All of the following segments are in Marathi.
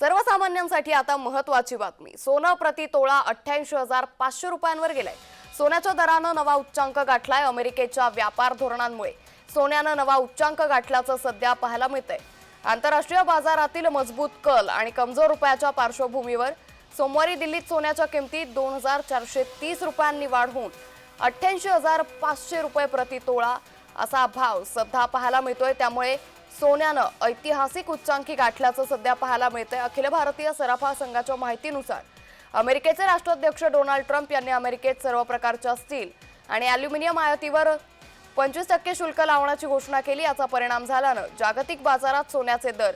सर्वसामान्यांसाठी आता महत्वाची बातमी. सोनं प्रति तोळा अठ्ठ्याऐंशी हजार पाचशे रुपयांवर गेलंय. सोन्याच्या दरानं नवा उच्चांक गाठलाय अमेरिकेच्या व्यापार धोरणांमुळे. सोन्यानं नवा उच्चांक गाठल्याचं सध्या पाहायला मिळतंय. आंतरराष्ट्रीय बाजारातील मजबूत कल आणि कमजोर रुपयाच्या पार्श्वभूमीवर सोमवारी दिल्लीत सोन्याच्या किमतीत दोन हजार चारशे तीस रुपयांनी वाढ होऊन अठ्ठ्याऐंशी हजार पाचशे रुपये प्रति तोळा असा भाव सध्या पाहायला मिळतोय. त्यामुळे सोन्यानं ऐतिहासिक उच्चांकी गाठल्याचं सध्या पाहायला मिळतंय. अखिल भारतीय सराफा संघाच्या माहितीनुसार अमेरिकेचे राष्ट्राध्यक्ष डोनाल्ड ट्रम्प यांनी अमेरिकेत सर्व प्रकारच्या स्टील आणि अल्युमिनियम आयातीवर पंचवीस टक्के शुल्क लावण्याची घोषणा केली. याचा परिणाम झाल्यानं जागतिक बाजारात सोन्याचे दर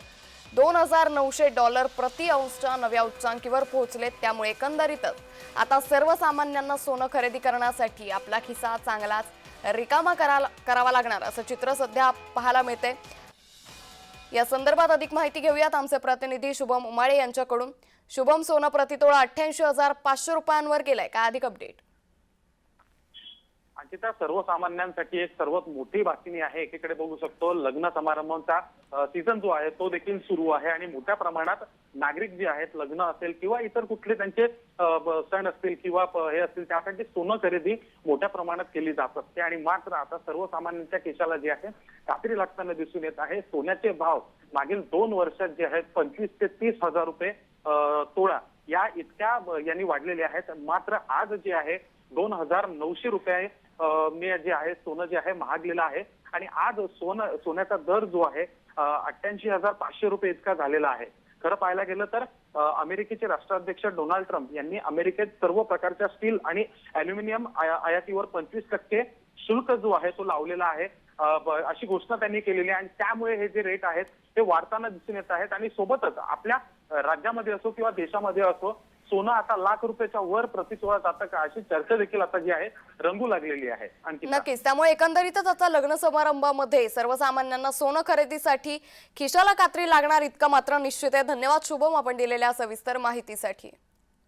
दोन हजार नऊशे डॉलर प्रति अंशच्या नव्या उच्चांकीवर पोहोचलेत. त्यामुळे एकंदरीतच आता सर्वसामान्यांना सोनं खरेदी करण्यासाठी आपला खिसा चांगलाच रिकामा करा करावा लागणार असं चित्र सध्या पाहायला मिळते या संदर्भात अधिक माहिती घेऊयात आमचे प्रतिनिधी शुभम उमाळे यांच्याकडून. शुभम सोनं प्रतितोळा अठ्ठ्याऐंशी हजार पाचशे रुपयांवर गेलाय. काय अधिक अपडेट आणि त्या सर्वसामान्यांसाठी एक सर्वात मोठी बातमी आहे. एकीकडे बघू शकतो लग्न समारंभांचा सीझन जो आहे तो देखील सुरू आहे आणि मोठ्या प्रमाणात नागरिक जे आहेत लग्न असेल किंवा इतर कुठले त्यांचे सण असतील किंवा हे असतील त्यासाठी सोनं खरेदी मोठ्या प्रमाणात केली जात असते. आणि मात्र आता सर्वसामान्यांच्या केशाला जे आहे कात्री लागताना दिसून येत आहे. सोन्याचे भाव मागील दोन वर्षात जे आहेत पंचवीस ते तीस हजार रुपये तोळा या इतक्या यांनी वाढलेले आहेत. मात्र आज जे आहे दोन हजार नऊशे रुपये मी जे आहे सोनं जे आहे महागलेलं आहे. आणि आज सोनं सोन्याचा दर जो आहे अठ्ठ्याऐंशी हजार पाचशे रुपये इतका झालेला आहे. खरं पाहायला गेलं तर अमेरिकेचे राष्ट्राध्यक्ष डोनाल्ड ट्रम्प यांनी अमेरिकेत सर्व प्रकारच्या स्टील आणि अल्युमिनियम आयातीवर पंचवीस टक्के शुल्क जो आहे तो लावलेला आहे. अशी घोषणा त्यांनी केलेली आहे. आणि त्यामुळे हे जे रेट आहेत ते वाढताना दिसून येत आहेत. आणि सोबतच आपल्या राज्यामध्ये असो किंवा देशामध्ये असो सोनं आता लाख रुपयाच्या वर प्रतितोळा जातं का अशी चर्चा देखील आता जी आहे रंगू लागलेली आहे आणखी नक्कीच. त्यामुळे एकंदरीतच आता लग्न समारंभामध्ये सर्वसामान्यांना सोनं खरेदीसाठी खिशाला कात्री लागणार इतका मात्र निश्चित आहे. धन्यवाद. शुभम आपण दिलेल्या सविस्तर माहितीसाठी.